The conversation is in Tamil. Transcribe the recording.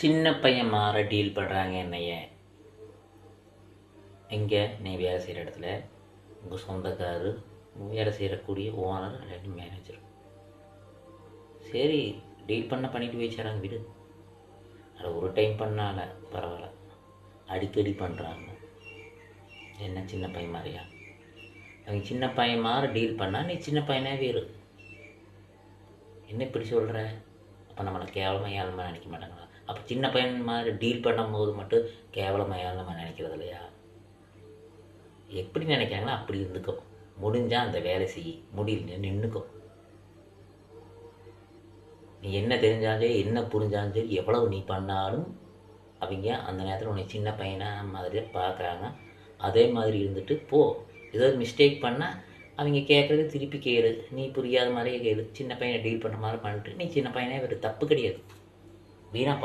சின்ன பையன் மாற டீல் பண்ணுறாங்க என்னைய. எங்கே? நீ வேலை செய்கிற இடத்துல. உங்கள் சொந்தக்காரர் வேலை செய்யக்கூடிய ஓனர் இல்லாட்டி மேனேஜர் சரி டீல் பண்ண பண்ணிட்டு வச்சாராங்க விடு. அதை ஒரு டைம் பண்ணால பரவாயில்ல. அடிக்கடி பண்ணுறாங்க என்ன சின்ன பையன் மாதிரியா? அவங்க சின்ன பையன் மாதிரி டீல் பண்ணால் நீ சின்ன பையனே வேறு. என்ன இப்படி சொல்கிற அப்போ நம்மளை கேவலமாக ஏழமாக நினைக்க மாட்டாங்களா? அப்போ சின்ன பையன் மாதிரி டீல் பண்ணும்போது மட்டும் கேவலமாக நம்ம நினைக்கிறது இல்லையா? எப்படி நினைக்கிறாங்களோ அப்படி இருந்துக்கும் முடிஞ்சால் அந்த வேலை செய் முடியல நின்றுக்கும் நீ என்ன தெரிஞ்சாலே என்ன புரிஞ்சாலும் சரி எவ்வளவு நீ பண்ணாலும் அவங்க அந்த நேரத்தில் உன்னை சின்ன பையனாக மாதிரியே பார்க்குறாங்க. அதே மாதிரி இருந்துட்டு போ. ஏதாவது மிஸ்டேக் பண்ணால் அவங்க கேட்குறது திருப்பி கேளு. நீ புரியாத மாதிரியே கேளு. சின்ன பையனை டீல் பண்ண மாதிரி பண்ணிட்டு நீ சின்ன பையனே ஒரு தப்பு கிடையாது. வீணா